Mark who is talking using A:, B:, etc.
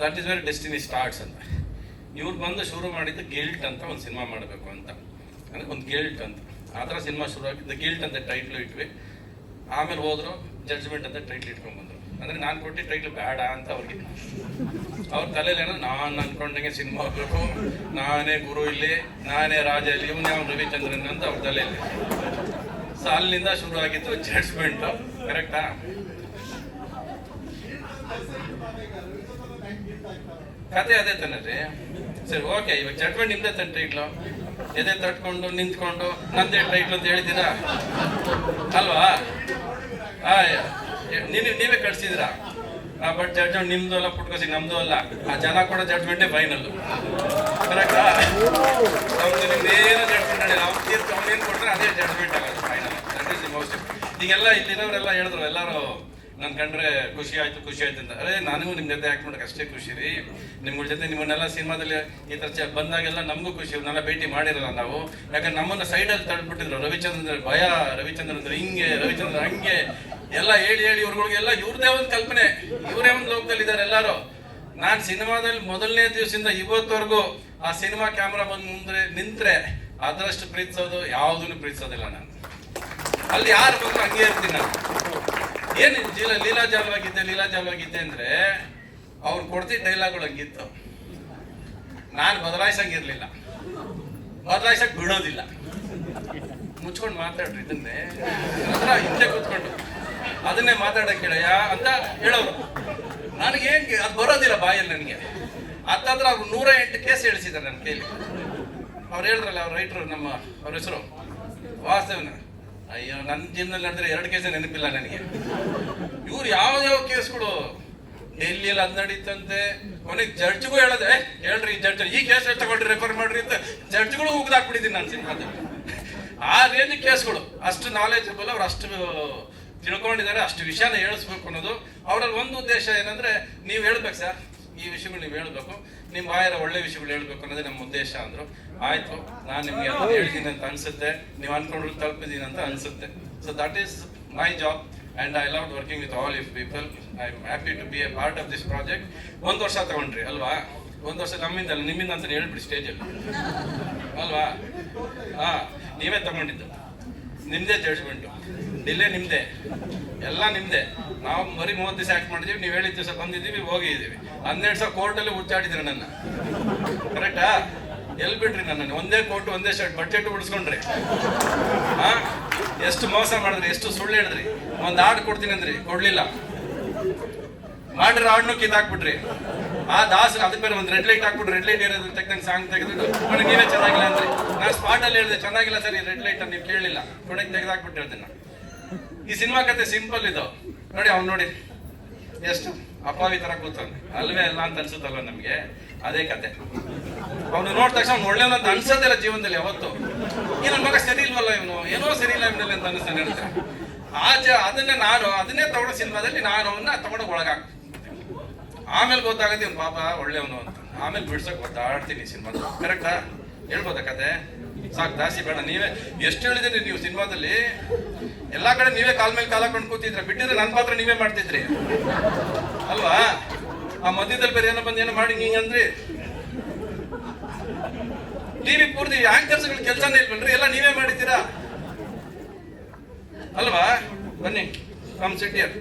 A: That is very destiny starts ಅಂತ. ಇವ್ರು ಬಂದು ಶುರು ಮಾಡಿದ್ದು ಗಿಲ್ಟ್ ಅಂತ ಒಂದು ಸಿನಿಮಾ ಮಾಡಬೇಕು ಅಂತ. ಅಂದರೆ ಒಂದು ಗಿಲ್ಟ್ ಅಂತ. ಆ ಥರ ಸಿನಿಮಾ ಶುರು ಆಗಿದ್ದು ಗಿಲ್ಟ್ ಅಂತ ಟೈಟ್ಲು ಇಟ್ವಿ. ಆಮೇಲೆ ಹೋದ್ರು ಜಡ್ಜ್ಮೆಂಟ್ ಅಂತ ಟೈಟ್ಲ್ ಇಟ್ಕೊಂಡು ಬಂದರು ಅಂದರೆ ನಾನು ಕೊಟ್ಟು ಟೈಟ್ಲ್ ಬೇಡ ಅಂತ ಅವ್ರಿಗೆ. ಅವ್ರ ತಲೆಯಲ್ಲಿ ಏನೋ, ನಾನು ಅಂದ್ಕೊಂಡಂಗೆ ಸಿನಿಮಾ ಹೋಗ್ಬೇಕು ನಾನೇ ಗುರು ಇಲ್ಲಿ, ನಾನೇ ರಾಜ ಇಲ್ಲಿ, ಇವನೇ ಯಾವ ರವಿಚಂದ್ರನ್ ಅಂತ ಅವ್ರ ತಲೆಯಲ್ಲಿ ಸೊ ಅಲ್ಲಿಂದ ಶುರು ಆಗಿತ್ತು ಜಡ್ಜ್ಮೆಂಟು ಕರೆಕ್ಟಾ ಕತೆ ಅದೇ ತಾನೇ ಸರಿ, ಓಕೆ, ಇವಾಗ ಜಡ್ಜ್ಮೆಂಟ್ ನಿಮ್ದೇ ತನ್ನ ಟೈಟ್ಲು ಎದೆ ತಟ್ಕೊಂಡು, ನಿಂತ್ಕೊಂಡು, ನಂದೇ ಟೈಟ್ಲು ಅಂತ ಹೇಳಿದ್ದೀರಾ? ಅಲ್ವಾ? ನೀವೇ ನೀವೇ ಆ ಬಟ್ ಜಡ್ಜ್ಮೆಂಟ್ ನಿಮ್ದು ಅಲ್ಲ ಪುಟ್ಕೋಸಿ ನಮ್ದು ಅಲ್ಲ. ಆ ಜನ ಕೂಡ ಜಡ್ಜ್ಮೆಂಟೇ ಫೈನಲ್ ಕರೆಕ್ಟಾ ಅವ್ರು ಜಡ್ಜ್ಮೆಂಟ್ ಅಡಿಲ್ಲ ಅವ್ರು ತೀರ್ಪು ಅವ್ನೇನು ಕೊಟ್ರೆ ಅದೇ ಜಡ್ಜ್ಮೆಂಟ್ ಆಗೋದು ಫೈನಲ್ ದಟ್ ಈಸ್ ಮೋಸ್ಟ್ ಈಗೆಲ್ಲ ಇಲ್ಲಿರೋರೆಲ್ಲ ಹೇಳಿದ್ರು, ಎಲ್ಲರೂ ನನ್ ಕಂಡ್ರೆ ಖುಷಿ ಆಯ್ತು ಖುಷಿ ಆಯ್ತು ಅಂತ. ಅರೆ ನನಗೂ ನಿಮ್ ಜೊತೆ ಆಕ್ಟ್ ಮಾಡಕ್ ಅಷ್ಟೇ ಖುಷಿ ರೀ. ನಿಮ್ಗಳ ಜೊತೆ ನಿಮ್ಮನ್ನೆಲ್ಲ ಸಿನಿಮಾದಲ್ಲಿ ಈ ತರ ಬಂದಾಗೆಲ್ಲ ನಮಗೂ ಖುಷಿ, ಇವ್ರನ್ನೆಲ್ಲ ಭೇಟಿ ಮಾಡಿರಲ್ಲ ನಾವು. ಯಾಕಂದ್ರೆ ನಮ್ಮನ್ನ ಸೈಡಲ್ಲಿ ತಡ್ಬಿಟ್ಟಿದ್ರು ರವಿಚಂದ್ರ ಭಯ ರವಿಚಂದ್ರ ಅಂದ್ರೆ ಹಿಂಗೆ ರವಿಚಂದ್ರ ಹಂಗೆ. ಎಲ್ಲ ಹೇಳಿ ಹೇಳಿ ಇವ್ರುಗಳಿಗೆಲ್ಲ ಇವ್ರದೇ ಒಂದು ಕಲ್ಪನೆ. ಇವರೇ ಒಂದು ಲೋಕದಲ್ಲಿ ಇದ್ದಾರೆ ಎಲ್ಲರೂ. ನಾನ್ ಸಿನಿಮಾದಲ್ಲಿ ಮೊದಲನೇ ದಿವಸದಿಂದ ಇವತ್ತವರೆಗೂ ಆ ಸಿನಿಮಾ ಕ್ಯಾಮ್ರಾ ಬಂದು ಮುಂದೆ ನಿಂತ್ರೆ ಅದರಷ್ಟು ಪ್ರೀತಿಸೋದು ಯಾವುದನ್ನು ಪ್ರೀತಿಸೋದಿಲ್ಲ ನಾನು. ಅಲ್ಲಿ ಯಾರು ಬಂದ್ರು ಹಂಗೆ ಇರ್ತೀನಿ ನಾನು. ಏನು ಜೀಲ ಲೀಲಾಜಾಲವಾಗಿದ್ದೆ ಲೀಲಾಜಾಲವಾಗಿದ್ದೆ ಅಂದ್ರೆ ಅವ್ರು ಕೊಡ್ತಿದ್ದ ಡೈಲಾಗ್ಗಳು ಹಂಗಿತ್ತು ನಾನು ಬದಲಾಯಿಸಂಗಿರ್ಲಿಲ್ಲ. ಬದಲಾಯಿಸಕ್ ಬಿಡೋದಿಲ್ಲ. ಮುಚ್ಕೊಂಡು ಮಾತಾಡ್ರಿ ಇದನ್ನೇ. ಹತ್ರ ಹಿಂದೆ ಕೂತ್ಕೊಂಡು. ಅದನ್ನೇ ಮಾತಾಡಕ್ ಹೇಳಯ್ಯ ಅಂತ ಹೇಳೋರು. ನನಗೆ ಅದು ಬರೋದಿಲ್ಲ ಬಾಯಲ್ಲಿ ನನಗೆ. ಹತ್ತತ್ರ ಅವ್ರು ನೂರ ಎಂಟು ಕೇಸ್ ಹೇಳಿಸಿದ್ದಾರೆ ನನ್ನ ಕೈಲಿ. ಅವ್ರು ಹೇಳಿದ್ರಲ್ಲ, ಅವ್ರ ರೈಟ್ರು ನಮ್ಮ ಅವ್ರ ಹೆಸರು ವಾಸ್ತವನ ಅಯ್ಯೋ ನನ್ನ ಜಿಮ್ನಲ್ಲಿ ನಡೆದ್ರೆ ಎರಡು ಕೇಸ ನೆನಪಿಲ್ಲ ನನಗೆ. ಇವ್ರು ಯಾವ ಯಾವ ಕೇಸ್ಗಳು ಡೆಲ್ಲಿಯಲ್ಲಿ ಅದ್ ನಡೀತಂತೆ? ಕೊನೆಗೆ ಜಡ್ಜ್ಗೂ ಹೇಳದೆ "ಏ, ಹೇಳ್ರಿ ಜಡ್ಜ್ ಈ ಕೇಸ್ ತಗೊಂಡ್ರಿ ರೆಫರ್ ಮಾಡ್ರಿ ಅಂತ ಜಡ್ಜ್ಗಳು ಉಗ್ದಾಕ್ಬಿಟ್ಟಿದ್ದೀನಿ ನಾನು ಸಿನಿಮಾದಲ್ಲಿ ಆ ರೇಂಜ್ ಕೇಸ್ಗಳು ಅಷ್ಟು ನಾಲೆಜಬಲ್ ಅವ್ರು ಅಷ್ಟು ತಿಳ್ಕೊಂಡಿದ್ದಾರೆ ಅಷ್ಟು ವಿಷಯನ ಹೇಳಿಸ್ಬೇಕು ಅನ್ನೋದು. ಅವರಲ್ಲಿ ಒಂದು ಉದ್ದೇಶ ಏನಂದ್ರೆ ನೀವು ಹೇಳ್ಬೇಕು ಸರ್ ಈ ವಿಷಯಗಳು ನೀವು ಹೇಳ್ಬೇಕು. ನಿಮ್ಮ ಬಾಯರ ಒಳ್ಳೆ ವಿಷಯಗಳು ಹೇಳ್ಬೇಕು ಅನ್ನೋದೇ ನಮ್ಮ ಉದ್ದೇಶ ಅಂದ್ರು. ಆಯ್ತು, ನಾನು ನಿಮ್ಗೆ ಎಲ್ಲ ಹೇಳ್ತೀನಿ ಅಂತ ಅನ್ಸುತ್ತೆ. ನೀವು ಅನ್ಕೊಂಡ್ರು ತಲುಪಿದ್ದೀನಿ ಅಂತ ಅನ್ಸುತ್ತೆ. So that is my job and I love working with all if people I am happy to be a part of this project ಒಂದು ವರ್ಷ ತಗೊಂಡ್ರಿ, ಅಲ್ವಾ? ಒಂದು ವರ್ಷ ನಮ್ಮಿಂದ ಅಲ್ಲ ನಿಮ್ಮಿಂದ ಅಂತ ಹೇಳ್ಬಿಡಿ ಸ್ಟೇಜಲ್ಲಿ ಅಲ್ವಾ? ಹಾ, ನೀವೇ ತಗೊಂಡಿದ್ದು. ನಿಮ್ಮದೇ ಜಡ್ಜ್ಮೆಂಟು ಡಿಲೇ ನಿಮ್ಮದೇ ಎಲ್ಲ ನಿಮ್ದೇ. ನಾವು ಬರೀ ಮೂವತ್ತು ದಿವಸ ಆಕ್ಟ್ ಮಾಡಿದೀವಿ, ನೀವು ಹೇಳಿದ ದಿವಸ ಬಂದಿದ್ದೀವಿ, ಹೋಗಿದ್ದೀವಿ. ಹನ್ನೆರಡು ಸಾವಿರ ಕೋರ್ಟಲ್ಲಿ ಹುಚ್ಚಾಡಿದ್ರಿ ನನ್ನ ಕರೆಕ್ಟಾ? ಎಲ್ಲಿ ಬಿಡ್ರಿ ನನ್ನ ಒಂದೇ ಕೋರ್ಟ್, ಒಂದೇ ಶರ್ಟ್ ಬಡ್ಜೆಟ್ ಉಳಿಸ್ಕೊಂಡ್ರಿ ಹಾ? ಎಷ್ಟು ಮೋಸ ಮಾಡಿದ್ರಿ, ಎಷ್ಟು ಸುಳ್ಳು ಹೇಳಿದ್ರಿ. ಒಂದ್ ಆಡ್ ಕೊಡ್ತೀನಿ ಅಂದ್ರಿ, ಕೊಡ್ಲಿಲ್ಲ. ಮಾಡಿರೋ, ಹಾಡ್ನು ಕಿತ್ತಾಕ್ಬಿಟ್ರಿ ಆ ದಾಸ ಅದಕ್ಕೆ ಬೇರೆ ಒಂದು ರೆಡ್ ಲೈಟ್ ಹಾಕ್ಬಿಟ್ಟು ರೆಡ್ ಲೈಟ್ ಇರೋದು ತೆಗ್ದಂಗೆ ಸಾಂಗ್ ತೆಗೆದು ನೀವೇ ಚೆನ್ನಾಗಿಲ್ಲ ಅಂದ್ರಿ. ನಾ ಸ್ಪಾಟಲ್ಲಿ ಹೇಳಿದೆ, ಚೆನ್ನಾಗಿಲ್ಲ ಸರ್ ಈ ರೆಡ್ ಲೈಟ್ ನೀವು ಕೇಳಿಲ್ಲ. ಕೊನೆಗೆ ತೆಗೆದಾಕ್ಬಿಟ್ಟು ಹೇಳ್ತೀನಿ ಈ ಸಿನಿಮಾ ಕತೆ ಸಿಂಪಲ್ ಇದು. ನೋಡಿ, ಅವ್ನು ನೋಡಿ. ಎಷ್ಟು ಅಪ್ಪಾವಿ ತರ ಕೂತಾನೆ ಅಲ್ವೇ ಅಲ್ಲ ಅಂತ ಅನ್ಸುತ್ತಲ್ಲ ನಮ್ಗೆ? ಅದೇ ಕತೆ. ಅವನು ನೋಡಿದ ತಕ್ಷಣ ಒಳ್ಳೆಯವನು ಅಂತ ಅನ್ಸೋದಿಲ್ಲ ಜೀವನದಲ್ಲಿ ಯಾವತ್ತು. ಈ ನನ್ನ ಮಗ ಸರಿ ಇಲ್ವಲ್ಲ ಇವನು? ಏನೋ ಸರಿ ಇಲ್ಲ ಇವನಲ್ಲಿ ಅಂತ ಅನಿಸ್ತಾನೆ ಹೇಳ್ತಾರೆ. ಆಚೆ ಅದನ್ನೇ ನಾನು, ಅದನ್ನೇ ತಗೊಂಡ ಸಿನಿಮಾದಲ್ಲಿ ನಾನು ಅವನ್ನ ತಗೊಂಡು ಒಳಗಾಕ್ ಆಮೇಲೆ ಗೊತ್ತಾಗುತ್ತೆ ಇವ್ನು ಪಾಪ ಒಳ್ಳೆಯವನು ಅಂತ. ಆಮೇಲೆ ಬಿಡ್ಸಕ್ ಗೊತ್ತಾಡ್ತೀನಿ ಸಿನಿಮಾ ಕರೆಕ್ಟಾ ಹೇಳ್ಬೋದಾ ಕತೆ? ಸಾಕು, ಜಾಸ್ತಿ ಬೇಡ. ನೀವೇ, ಎಷ್ಟು ಹೇಳಿದಿರಿ ನೀವು ಸಿನಿಮಾದಲ್ಲಿ? ಎಲ್ಲಾ ಕಡೆ ನೀವೇ ಕಾಲ್ ಮೇಲೆ ಕಾಲ ಕಂಡು ಕೂತಿದ್ರ, ಬಿಟ್ಟಿದ್ರೆ ನನ್ನ ಪಾತ್ರ ನೀವೇ ಮಾಡ್ತಿದ್ರಿ. ಅಲ್ವಾ? ಆ ಮಧ್ಯದಲ್ಲಿ ಬೇರೆ ಏನೋ ಬಂದು ಏನೋ ಮಾಡಿ ಹಿಂಗ್ ಅಂದ್ರಿ. ಟಿವಿ ಪೂರ್ತಿ ಆಂಕರ್ಸ್ಗಳ ಕೆಲಸನೇ ಇಲ್ವಲ್ರಿ? ಎಲ್ಲ ನೀವೇ ಮಾಡಿದ್ದೀರಾ? ಅಲ್ವಾ? ಬನ್ನಿ ಕಮ್ ಸಿಟಿಯರ್